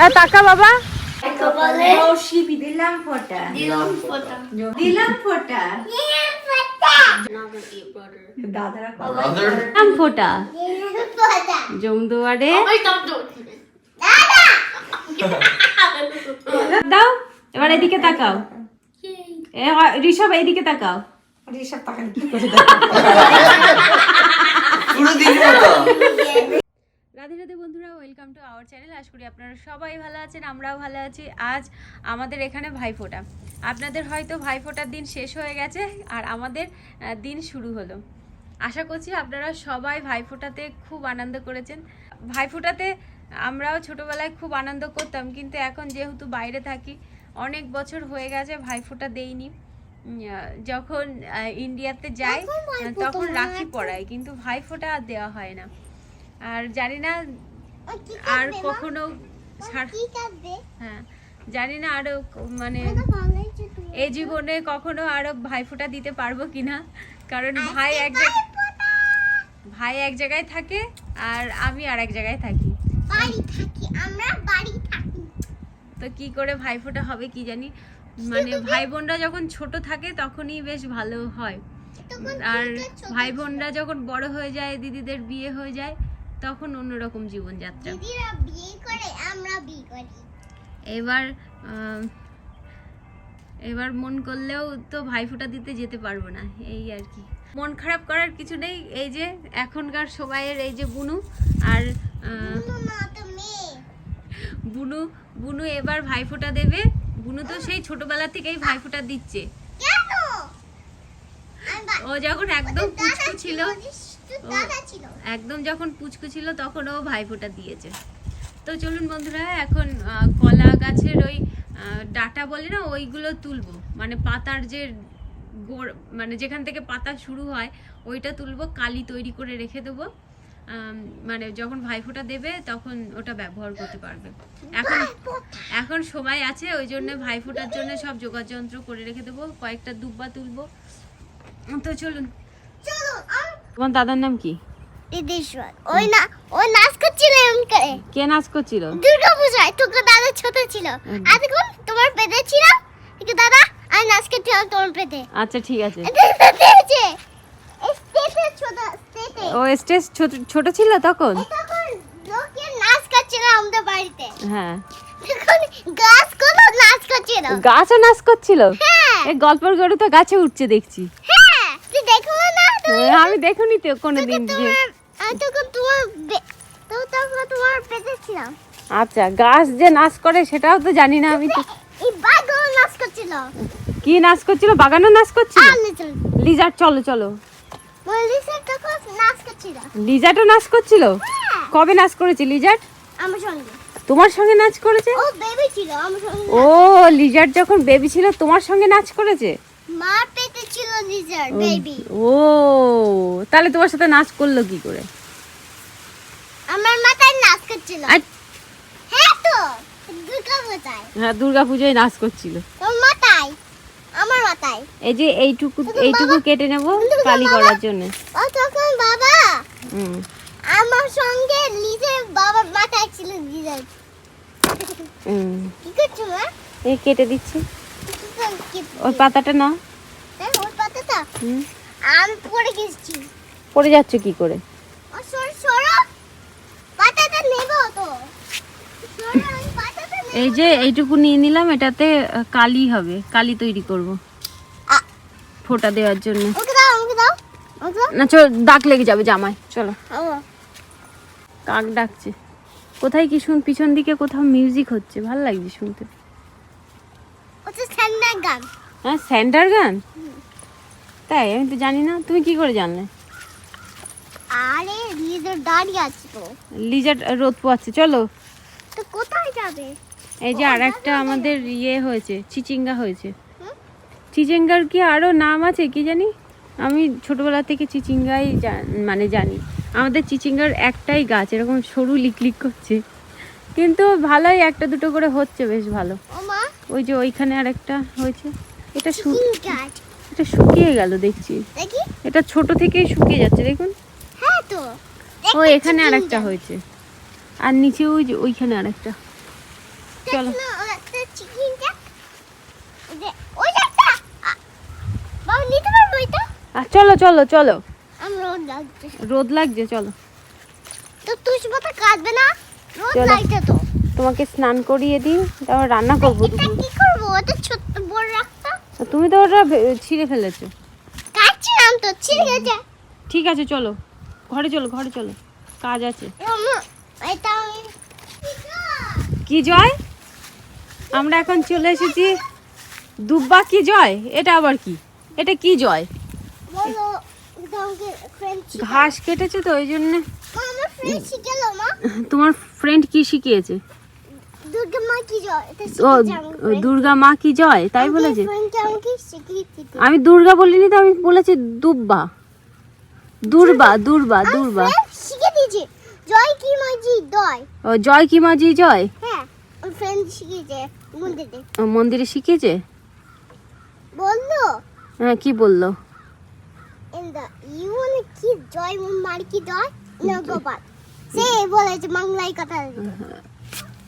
এ, তাকা বাবা। দিলাম ফোটা। দিলাম ফোটা দাদারা? ফোটা। জমদুয়ারে. দাও এবার এদিকে তাকাও। এ, ঋষভ এইদিকে তাকাও। ঋষভ তাকান কি করে পুরো দিন মতো রাধে রাধে বন্ধুরা ওয়েলকাম টু আওয়ার চ্যানেল আশা করি আপনারা সবাই ভালো আছেন আমরাও ভালো আছি। আজ আমাদের এখানে ভাইফোঁটা। আপনাদের হয়তো ভাইফোঁটার দিন শেষ হয়ে গেছে আর আমাদের দিন শুরু হলো। আশা করছি আপনারা সবাই ভাইফোঁটাতে খুব আনন্দ করেছেন। ভাইফোঁটাতে আমরাও ছোটোবেলায় খুব আনন্দ করতাম কিন্তু এখন যেহেতু বাইরে থাকি অনেক বছর হয়ে গেছে ভাইফোঁটা দেইনি। যখন ইন্ডিয়াতে যাই তখন রাখি পড়াই কিন্তু ভাইফোঁটা আর দেওয়া হয় না। আর জানি না আর কখনো হ্যাঁ জানি না আরও মানে এই জীবনে কখনো আরও ভাইফোঁটা দিতে পারব কিনা? কারণ ভাই এক জায়গায় ভাই এক জায়গায় থাকে আর আমি আর এক জায়গায় থাকি। তো কি করে ভাইফোঁটা হবে কি জানি? মানে ভাই বোনরা যখন ছোট থাকে তখনই বেশ ভালো হয়। আর ভাই বোনরা যখন বড় হয়ে যায় দিদিদের বিয়ে হয়ে যায় তখন অন্যরকম জীবনযাত্রা। এবার এবার মন করলেও তো ভাইফোঁটা দিতে যেতে পারব না এই আর কি। মন খারাপ করার কিছু নেই এই যে এখনকার সময়ের এই যে বুনু আর বুনু বুনু এবার ভাইফোঁটা দেবে। বুনু তো সেই ছোটবেলা থেকেই ভাইফোঁটা দিচ্ছে। ও যখন একদম পুচকু ছিল একদম যখন পুচকু ছিল তখন ও ভাইফোঁটা দিয়েছে। তো চলুন বন্ধুরা এখন কলা গাছের ওই ডাটা বলে না ওইগুলো তুলবো। মানে পাতার যে গোড় মানে যেখান থেকে পাতা শুরু হয় ওইটা তুলবো কালি তৈরি করে রেখে দেবো। মানে যখন ভাইফোঁটা দেবে তখন ওটা ব্যবহার করতে পারবে। এখন এখন সময় আছে ওই জন্য ভাইফোঁটার জন্য সব যোগাযন্ত্র করে রেখে দেবো কয়েকটা দুব্বা তুলবো। তো চলুন তোমার দাদার নাম কি? দিদিশ্বর ওই না ওই নাচ করছিল এমন করে। কে নাচ করছিল? দুর্গা পূজায় তোকে দাদা ছোট ছিল। তোমার পেটে ছিল। দাদা আমি নাচ করছিলাম তোমার পেটে আচ্ছা ঠিক আছে। ও স্টেজ ছোট ছোট ছিল তখন? তখন লোকে নাচ করছিল আমাদের বাড়িতে। হ্যাঁ। গাছ কোনো নাচ করছিল। গাছও নাচ করছিল? হ্যাঁ। এই গল্পের গরু তো গাছে উঠছে দেখছি। হ্যাঁ তুই দেখো আমি দেখিনি তো কোনোদিন যে তোমার আমি তখন তোমার তো তখন তোমার পেটে ছিলাম আচ্ছা গাছ যে নাচ করে সেটাও তো জানি না আমি তো কি নাচ করছিল? বাগানও নাচ করছিল? লিজার চলো চলো। তখন নাচ করছিল। লিজারও নাচ করছিল? হ্যাঁ। কবে নাচ করেছে লিজার আমার সঙ্গে। তোমার সঙ্গে নাচ করেছে? ও বেবি ছিল আমার সঙ্গে ও লিজার যখন বেবি ছিল তোমার সঙ্গে নাচ করেছে? মা পেটে ছিল লিজার বেবি ও তাহলে তোমার সাথে নাচ করল কি করে? আমার মাথায় নাচ করছিল। হ্যাঁ তো দুর্গা পূজায় হ্যাঁ দুর্গা পুজোয় নাচ করছিল। তোর মাথায়? আমার মাথায়? এই যে এইটুকু এইটুকু কেটে নেব কালি করার জন্য। ও তখন বাবা হুম। আমার সঙ্গে লিজার বাবার মাথায় ছিল লিজার হুম। কি করছ মা? এই কেটে দিচ্ছি। ওই পাতাটা নাও দেখ, ওই পাতাটা হুম আমি পড়ে গেছি। পড়ে যাচ্ছে কি করে। এই যে এইটুকু নিয়ে নিলাম এটাতে কালি হবে কালি তৈরি করব। ফোঁটা দেওয়ার জন্য। না চল দাগ লেগে যাবে জামায় চলো। কাক ডাকছে। কোথায় কি শুন পিছন দিকে কোথাও মিউজিক হচ্ছে ভালো লাগছে শুনতে। হ্যাঁ স্যান্ডার গান? তাই? আমি তো জানি না। তুমি কি করে জানলে? আরে লিজার দাঁড়িয়ে আছে তো। লিজার রোদ পোয়াচ্ছে। চলো। তো কোথায় যাবে? এই যে আর একটা আমাদের ইয়ে হয়েছে চিচিঙ্গা হয়েছে। চিচিঙ্গার কি আরও নাম আছে কি জানি? আমি ছোটবেলা থেকে চিচিঙ্গাই মানে জানি। আমাদের চিচিঙ্গার একটাই গাছ এরকম সরু লিকলিক করছে। কিন্তু ভালোই একটা দুটো করে হচ্ছে বেশ ভালো। ওই যে ওইখানে আর একটা হয়েছে। এটা গাছ। এটা শুকিয়ে গেল দেখছি। এটা ছোট থেকেই শুকিয়ে যাচ্ছে দেখুন। হ্যাঁ তো। ও এখানে আর একটা হয়েছে। আর নিচে ওই যে ওইখানে আর একটা চলো চলো চলো। চলো রোদ লাগছে। চলো। তো তুই কাটবে না? রোদ লাগছে তো। তোমাকে স্নান করিয়ে দিই তারপর রান্না করব কি ওটা তুমি তো ওটা ছিঁড়ে ফেলেছো। কাটছিলাম তো ছিঁড়ে গেছে। ঠিক আছে চলো। ঘরে চলো ঘরে চলো। কাজ আছে। কি জয়? আমরা এখন চলে এসেছি। দুব্বা কি জয়? এটা আবার কি? এটা কি জয়? ঘাস কেটেছে তো ওই জন্য। তোমার ফ্রেন্ড কি শিখিয়েছে? ও শিখেছে দুর্গা মা কি জয়? তাই বলেছে। আমি দুর্গা বলিনি তো আমি বলেছি দুব্বা। দুর্বা দুর্বা দুর্বা। শিখে দিয়েছে। জয় কি মাঝি দয়। ও জয় কি মাঝি জয়? হ্যাঁ ফ্রেন্ড শিখিয়েছে মন্দিরে। মন্দিরে শিখিয়েছে বলল? হ্যাঁ কি বলল? কি জয় মার কি জয়? না গোপাল সে বলেছে বাংলায় কথা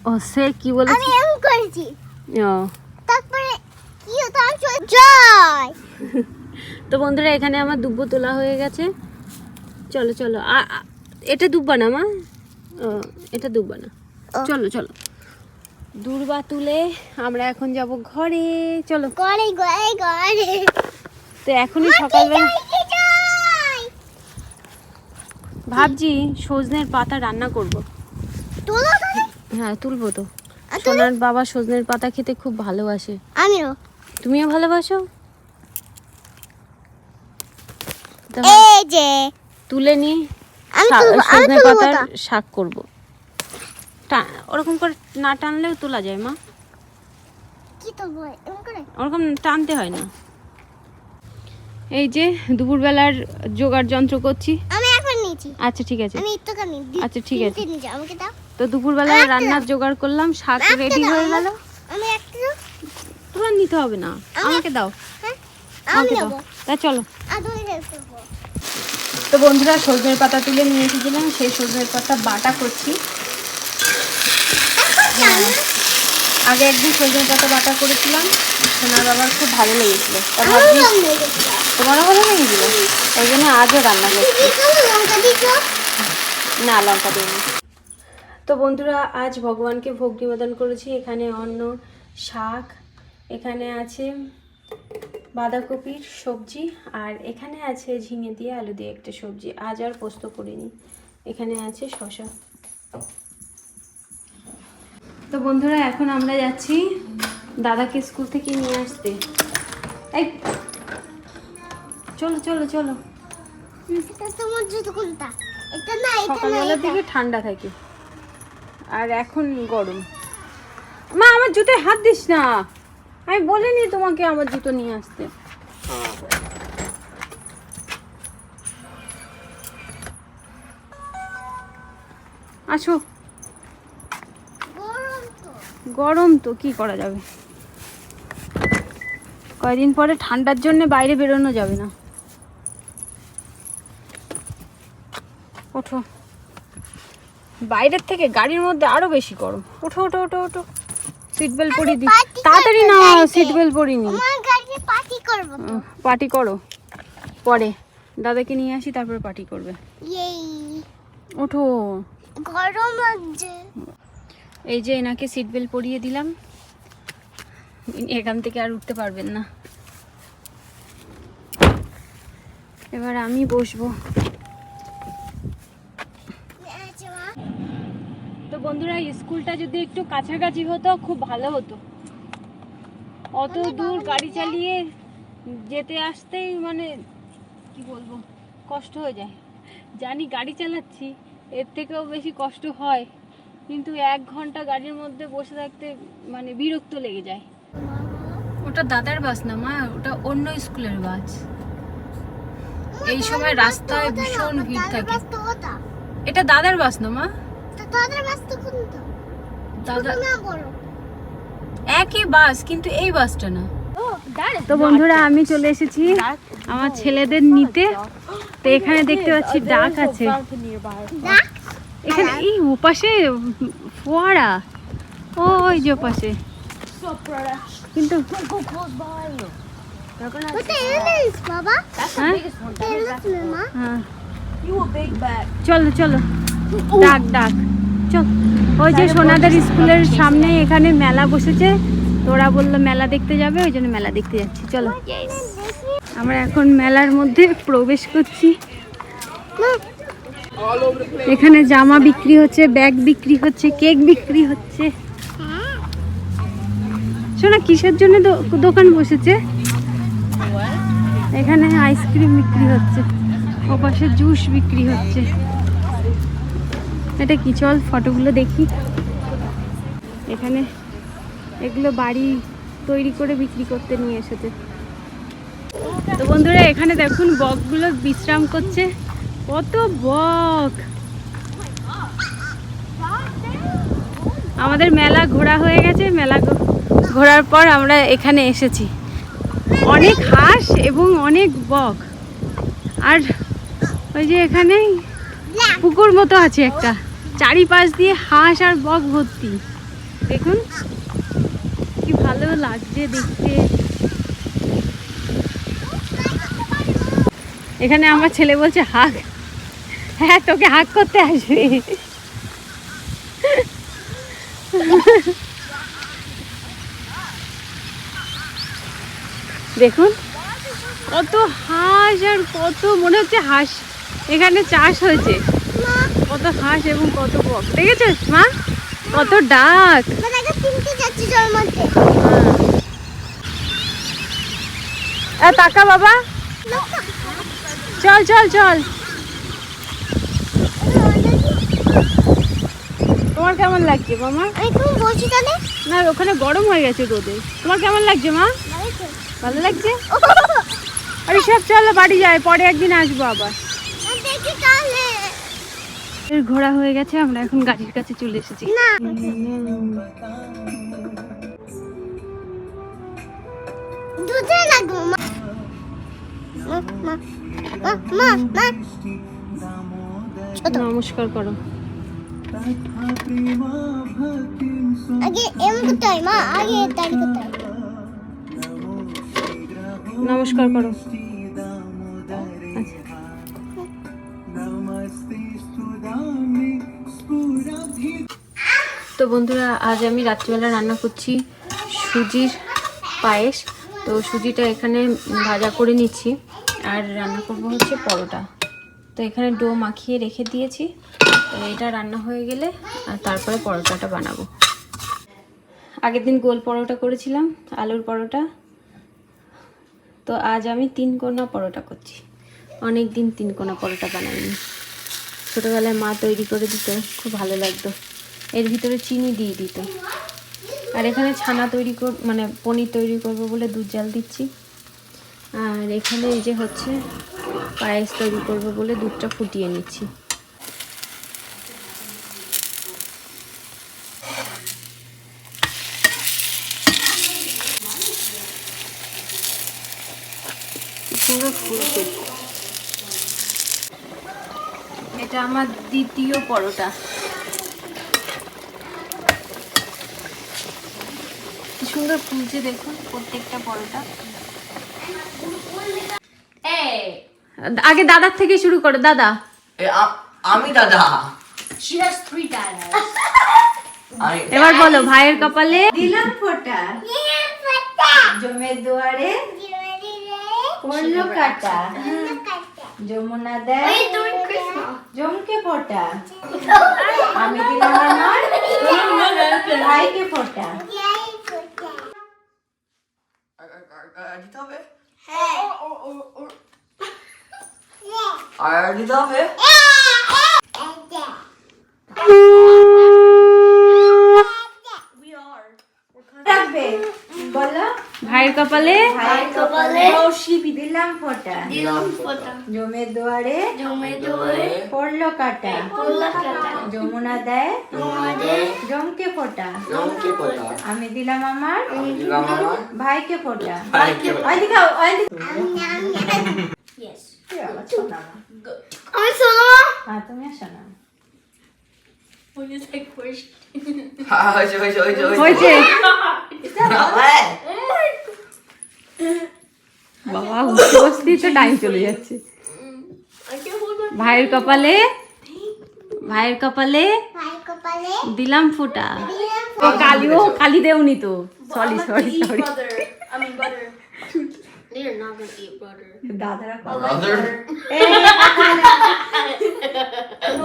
ও সে কি বলেছে? আমি এম করেছি। ও। তারপরে কি হতো? আমি জয়। তো বন্ধুরা এখানে আমার দুব্ব তোলা হয়ে গেছে। চলো চলো। এটা দুব্বা না মা? এটা দুব্বা না। চলো চলো। দুর্বা তুলে আমরা এখন যাব ঘরে। চলো। গড়ে গড়ে গড়ে তো এখনই সকালবেলা ভাবছি সজনের পাতা রান্না করব। তোলো হ্যাঁ তুলবো তো। সোনার বাবা সজনের পাতা খেতে খুব ভালোবাসে। আমিও। তুমিও ভালোবাসো? এই যে। তুলে নি আমি শা- তুলবো, আমি সজনে পাতার শাক করব। ওরকম করে না টানলেও তোলা যায় মা। ওরকম টানতে হয় না। এই যে দুপুরবেলার জোগাড় যন্ত্র করছি। আমি একবার নিয়েছি। আচ্ছা ঠিক আছে। আমি আচ্ছা, ঠিক আছে। আমাকে দাও। তো দুপুরবেলায় একটা রান্নার জোগাড় করলাম শাক রেডি হয়ে গেল। আমি একটা দাও। তোমার নিতে হবে না আমাকে দাও। হ্যাঁ আমাকে দাও। তা চলো। তো বন্ধুরা সজনের পাতা তুলে নিয়ে এসেছিলাম সেই সজনের পাতা বাটা করছি। হ্যাঁ। আগে একদিন সজনের পাতা বাটা করেছিলাম সোনার বাবার খুব ভালো লেগেছিল। তোমারও ভালো লেগেছিল? ওই জন্য আজও রান্না করছি। না লঙ্কা দিইনি। তো বন্ধুরা আজ ভগবানকে ভোগ নিবেদন করেছি। এখানে অন্ন শাক এখানে আছে বাঁধাকপির সবজি আর এখানে আছে ঝিঙে দিয়ে আলু দিয়ে একটা সবজি। আজ আর পোস্ত করিনি। এখানে আছে শশা তো বন্ধুরা এখন আমরা যাচ্ছি দাদাকে স্কুল থেকে নিয়ে আসতে। এই চলো চলো চলো। সকালবেলার দিকে ঠান্ডা থাকে। আর এখন গরম। মা, আমার জুতোয় হাত দিস না। আমি বলিনি তোমাকে আমার জুতো নিয়ে আসতে। আসো। গরম তো, কি করা যাবে? কয়দিন পরে ঠান্ডার জন্য বাইরে বেরোনো যাবে না। ওঠো। বাইরের থেকে গাড়ির মধ্যে আরও বেশি গরম। ওঠো ওঠো ওঠো ওঠো। সিট বেল্ট পরিয়ে দি তাড়াতাড়ি না। সিট বেল্ট আমার গাড়িতে পার্টি করব তো। পার্টি করো। পরে। দাদাকে নিয়ে আসি তারপর পার্টি করবে। ওঠো। গরম লাগছে। এই যে এনাকে সিট বেল্ট পরিয়ে দিলাম। এখান থেকে আর উঠতে পারবেন না। এবার আমি বসবো আছে মা তো বন্ধুরা স্কুলটা যদি একটু কাছাকাছি হতো খুব ভালো হতো। অত দূর গাড়ি চালিয়ে যেতে আসতেই মানে কি বলব কষ্ট হয়ে যায়। জানি গাড়ি চালাচ্ছি এর থেকেও বেশি কষ্ট হয় কিন্তু এক ঘণ্টা গাড়ির মধ্যে বসে থাকতে মানে বিরক্ত লেগে যায়। ওটা দাদার বাস না মা? ওটা অন্য স্কুলের বাস। এই সময় রাস্তায় ভীষণ ভিড় থাকে। এটা দাদার বাস না মা? তো তাদের ব্যস্ত কোনটা দাদা না বড়। একই বাস কিন্তু এই বাসটা না। তো বন্ধুরা আমি চলে এসেছি আমার ছেলেদের নিতে। তো এখানে দেখতে পাচ্ছি ডাক আছে। এখানে এই উপাশে ফোয়ারা। ওই যে পাশে কিন্তু? হ্যাঁ? The elephant, Mama. হ্যাঁ। চলো চলো। ডাক ডাক। চল ওই যে সোনাদার স্কুলের সামনে এখানে মেলা বসেছে। তোরা বলল মেলা দেখতে যাবে ওই জন্য মেলা দেখতে যাচ্ছি। চলো। আমরা এখন মেলার মধ্যে প্রবেশ করছি। এখানে জামা বিক্রি হচ্ছে ব্যাগ বিক্রি হচ্ছে কেক বিক্রি হচ্ছে। শোনা কিসের জন্য দোকান বসেছে? এখানে আইসক্রিম বিক্রি হচ্ছে। ওপাশে জুস বিক্রি হচ্ছে। এটা কি? চল ফটোগুলো দেখি। এখানে এগুলো বাড়ি তৈরি করে বিক্রি করতে নিয়ে এসেছে। তো বন্ধুরা, এখানে দেখুন বকগুলো বিশ্রাম করছে। কত বক! আমাদের মেলা ঘোরা হয়ে গেছে। মেলা ঘোরার পর আমরা এখানে এসেছি। অনেক হাঁস এবং অনেক বক। আর ওই যে এখানে পুকুর মতো আছে একটা। চারিপাশ দিয়ে হাঁস আর বক ভর্তি। দেখুন, কি ভালো লাগছে দেখতে। এখানে আমার ছেলে বলছে, হাঁক। হ্যাঁ তোকে হাঁক করতে আসবে। দেখুন, কত হাঁস আর কত, মনে হচ্ছে হাঁস। এখানে চাষ হয়েছে। কত হাঁস এবং কত বক। দেখেছিস মা? কত ডাক। তাকা বাবা। চল চল চল। তোমার কেমন লাগছে মামা? বলছি তাহলে। না ওখানে গরম হয়ে গেছে রোদে। তোমার কেমন লাগছে মা? ভালো লাগছে। আরে সব চলো বাড়ি যায় পরে একদিন আসব আবার। ঘোরা হয়ে গেছে আমরা এখন গাড়ির কাছে চলে এসেছি। নমস্কার করো। আগে এম করতে হয় মা। আগে করতে হয়। নমস্কার করো। তো বন্ধুরা, আজ আমি রাত্রিবেলা রান্না করছি সুজির পায়েস। তো সুজিটা এখানে ভাজা করে নিচ্ছি। আর রান্না করব হচ্ছে পরোটা। তো এখানে ডো মাখিয়ে রেখে দিয়েছি। তো এটা রান্না হয়ে গেলে, আর তারপরে পরোটাটা বানাবো। আগের দিন গোল পরোটা করেছিলাম, আলুর পরোটা। তো আজ আমি তিন কোনা পরোটা করছি। অনেক দিন তিন কোনা পরোটা বানাইনি। ছোটোবেলায় মা তৈরি করে দিত, খুব ভালো লাগতো। এর ভিতরে চিনি দিয়ে দিত। আর এখানে ছানা তৈরি কর মানে পনির তৈরি করব বলে দুধ জাল দিচ্ছি। আর এখানে এই যে হচ্ছে পায়েস তৈরি করব বলে দুধটা ফুটিয়ে নিচ্ছি। এটা আমার দ্বিতীয় পরোটা। সুন্দর ফুলছে দেখুন প্রত্যেকটা পরোটা। আগে দাদার থেকে শুরু করো দাদা। আমি দাদা। এবার বলো ভাইয়ের কপালে? দিলাম ফোটা। জমের দুয়ারে পড়ল কাটা। যমুনা দেয় জমকে ফোটা। আমি দিলাম আমার। ভাইকে ফোটা। I already Hey. it. be. We are. We're kind of. বলো। ভাইয়ের কপালে? ভাইয়ের কপালে? দিলাম ফোটা। দিলাম ফোটা। জমের দুয়ারে? জমে দোয়ে পড়ল কাটা। পোলা কাটা। যমুনা দেয়? জমকে ফোটা। জমকে কোথা আমি দিলাম আমার? দিলাম আমার? ভাইকে ফোটা। ভাইকে ওই ওই Yes. শোনাও আমি শোনো হ্যাঁ তুমি What is that question? হয়েছে হয়েছে হয়েছে হয়েছে হ্যাঁ। বাবা উঠতে বসতেই তো টাইম চলে যাচ্ছে ভাইয়ের কপালে ভাইয়ের কপালে দিলাম ফোঁটা ও কালি ও কালি দেওনি তো সরি সরি সরি.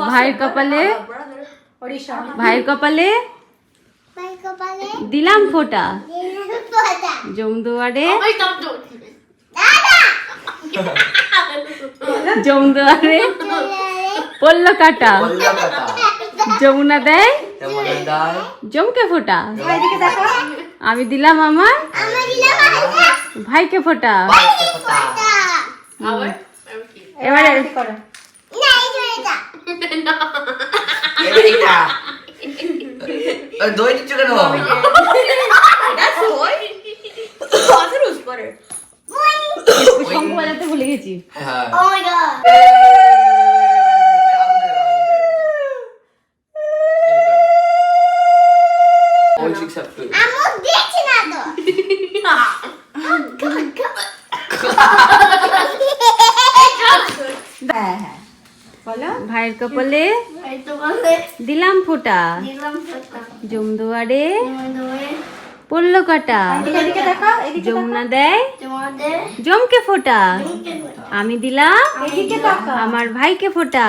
ভাইয়ের কপালে ভাইয়ের কপালে? ভাই কপালে? দিলাম ফোঁটা। দিলাম ফোঁটা। জমদুয়ারে জমদুয়ারে পড়ল কাটা যমুনা দেয়? জমকে ফোঁটা। এদিকে দেখো। আমি দিলাম আমার? ভাইকে। ফোঁটা। এবারে করো না দই দিচ্ছ কেন oh, ভুলে গেছি ভাইয়ের কপালে এই তো বলে দিলাম ফোঁটা। দিলাম ফোঁটা। জমদুয়ারে পড়ল কাটা? এদিকে এদিকে দেখো এদিকে যমুনা দেয়? জমকে ফোটা? আমি দিলাম। আমার ভাইকে ফোঁটা.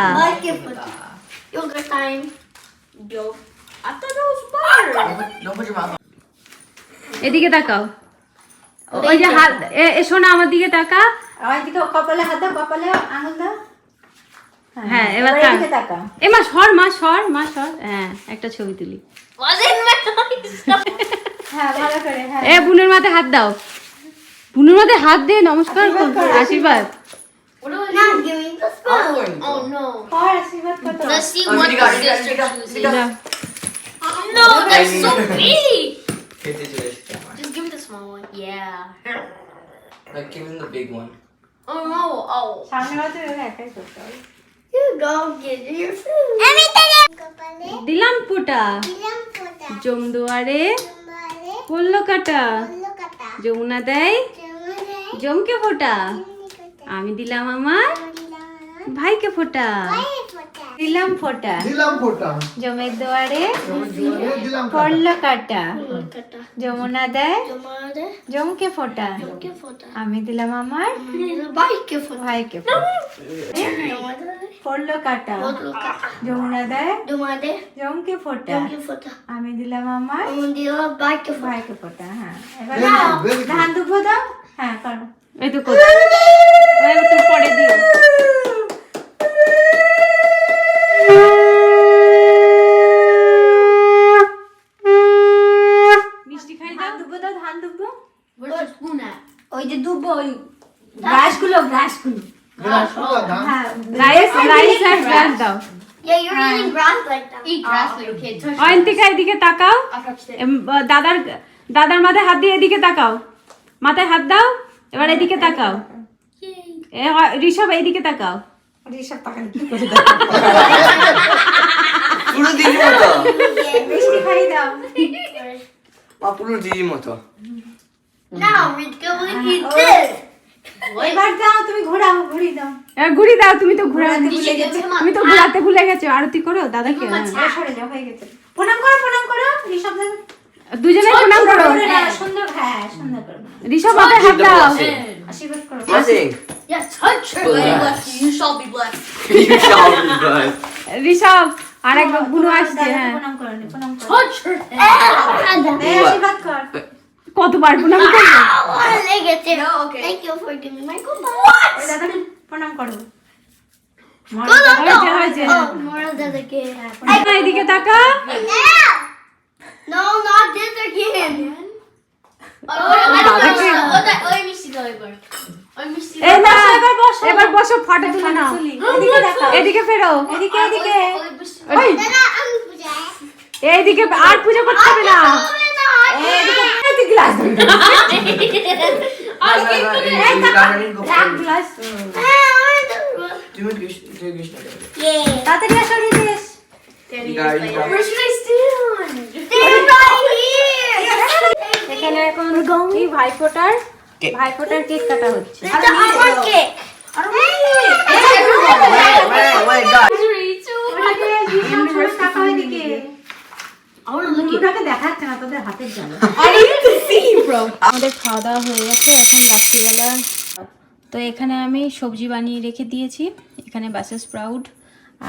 এদিকে তাকাও। ওই যে হাত শোনা আমার দিকে তাকা আমার দিকে কপালে হাত দাও কপালে আঙুল দাও। হ্যাঁ, এবার তাক। এদিকে তাকাও এ মা সর মা সর মা সর হ্যাঁ একটা ছবি তুলি Was it my eyes? হ্যাঁ ভালো করে হ্যাঁ এ বুনের মাথায় হাত দাও বুনের মাথায় হাত দে নমস্কার কর, আশীর্বাদ What do I না do? Give me the spoon Oh no. কর আশীর্বাদ করো Let's see Oh, what Vidika, the Vidika, sister Vidika, chooses. Vidika. দাও। No, that's so big. খেতে চলে এসেছে আমার Just give me the small one. Yeah. Like, give him the big one. Oh no. Oh. দিলাম ফোঁটা। জমদুয়ারে পড়ল কাটা। যমুনা দেয়। জমকে ফোঁটা। আমি দিলাম আমার ভাইকে ফোঁটা। দিলাম ফোঁটা। দিলাম ফোটা। জমের দুয়ারে পড়ল কাটা কাটা যমুনা দেয়। জমকে ফোটা। আমি দিলাম আমার। ভাইকে ফোঁটা। তোমারে পড়ল কাটা যমুনা দেয়। জমকে ফোটা। আমি দিলাম আমার। আমি দিলাম ভাই কে ফোঁটা। ভাইকে ফোটা হ্যাঁ। এবার. ধান দুব্বো দাও। হ্যাঁ করো। এই তো কর। পরে দিও। হ্যাঁ রাইস রাইস আর দাও little kid. Touch অয়ন্তিকা এদিকে তাকাও। দাদার দাদার মাথায় হাত দিয়ে এদিকে তাকাও। মাথায় হাত দাও এবার এদিকে তাকাও। এ, ঋষভ এইদিকে তাকাও। ঋষভ পাখান কি করে পুরো দিদির মতো। মিষ্টি খাই দাও। পুরো. এবার দাও তুমি ঘোরাও ঘুরি দাও এবার ঘুরি দাও তুমি তো ঘুরাতে him a তুমি তো ঘুরাতে ভুলে গেছো আরতি করো দাদাকে হ্যাঁ। হ্যাঁ, সরে যাও হয়ে গেছে প্রণাম করো প্রণাম করো ঋষভ দাদা দুজনে প্রণাম করো সুন্দর হ্যাঁ সুন্দর করো ঋষভ মাথায় হাত দাও আশীর্বাদ করো. Yeah, touch her. Bless. Lady bless you. Shall be blessed. You shall be blessed. Rishabh আর এক বুনু আসছে হ্যাঁ প্রণাম করো প্রণাম করো Touch her. আশীর্বাদ কর করব Oh, লেগেছে for giving my coupon. ওই প্রণাম করো Oh, এদিকে তাকা. Oh. Oh. Oh, এবার বসো ফটো তুলে নাও এদিকে ফেরো এদিকে এইদিকে আর পুজো করতে হবে না किती ग्लास গ্লাস তুমি তাড়াতাড়ি আসো রিতেশ এখানে এখন এই ভাইফোঁটার ভাইফোঁটার কেক কাটা হচ্ছে আমার লুকিটাকে দেখাচ্ছে না তোদের হাতের জানো আমাদের খাওয়া দাওয়া হয়ে গেছে এখন রাত্রিবেলা। তো এখানে আমি সবজি বানিয়ে রেখে দিয়েছি এখানে বাসেস স্প্রাউট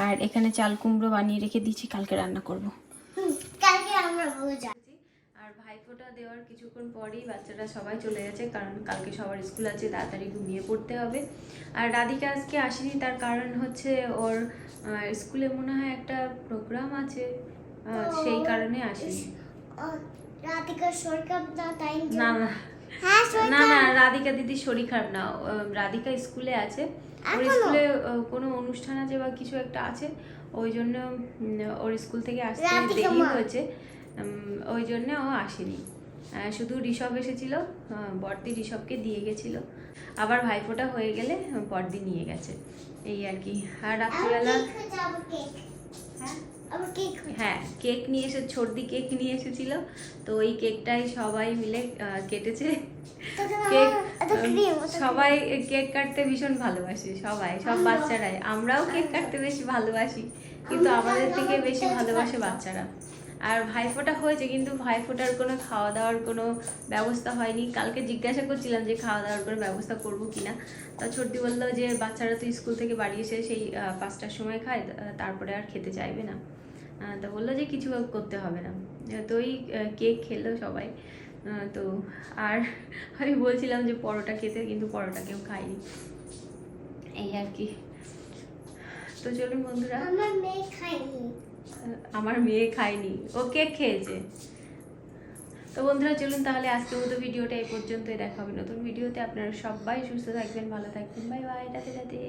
আর এখানে চাল কুমড়ো বানিয়ে রেখে দিয়েছি কালকে রান্না করব। কালকে আমরা আর ভাইফোঁটা দেওয়ার কিছুক্ষণ পরেই বাচ্চারা সবাই চলে গেছে কারণ কালকে সবার স্কুল আছে তাড়াতাড়ি ঘুমিয়ে পড়তে হবে। আর রাধিকা আজকে আসেনি তার কারণ হচ্ছে ওর স্কুলে মনে হয় একটা প্রোগ্রাম আছে সেই কারণে আসেনি। রাধিকার সরকার না তাই না? না হ্যাঁ না না রাধিকা দিদি শরীর খারাপ না। রাধিকা স্কুলে আছে। ওর স্কুলে কোনো অনুষ্ঠান আছে বা কিছু একটা আছে ওই জন্য ওর স্কুল থেকে আসতে দেরি হয়েছে। ওই জন্য ও আসেনি। শুধু ঋষভ এসেছিল বড়দি ঋষভকে দিয়ে গেছিল। আবার ভাইফোঁটা হয়ে গেলে বড়দি নিয়ে গেছে। এই আর কি। আর রাত্রিবেলা কেক? হ্যাঁ কেক নিয়ে এসে সর্দি কেক নিয়ে এসেছিল। তো ওই কেকটাই সবাই মিলে কেটেছে। কেক সবাই কেক কাটতে ভীষণ ভালোবাসে সবাই সব বাচ্চারাই। আমরাও কেক কাটতে বেশি ভালোবাসি কিন্তু আমাদের থেকে বেশি ভালোবাসে বাচ্চারা। আর ভাইফোঁটা হয়েছে কিন্তু ভাইফোঁটার কোনো খাওয়া দাওয়ার কোনো ব্যবস্থা হয়নি। কালকে জিজ্ঞাসা করছিলাম যে খাওয়া দাওয়ার কোনো ব্যবস্থা করব কিনা। তা ছোট্টি বলল যে বাচ্চারা তো স্কুল থেকে বাড়ি এসে সেই পাঁচটার সময় খায় তারপরে আর খেতে চাইবে না। তো বলল যে কিছু করতে হবে না। তো ওই কেক খেলো সবাই তো আর আমি বলছিলাম যে পরোটা খেতে কিন্তু পরোটা কেউ খায়নি। এই আর কি। তো চলুন বন্ধুরা। আমার মেয়ে খায়নি। আমার মেয়ে খায়নি। ও কেক খেয়েছে। তো বন্ধুরা চলুন তাহলে আজকের মতো ভিডিওটা এই পর্যন্তই। দেখা হবে নতুন ভিডিওতে। আপনারা সবাই সুস্থ থাকবেন ভালো থাকবেন। বাই বাই রাতে রাতে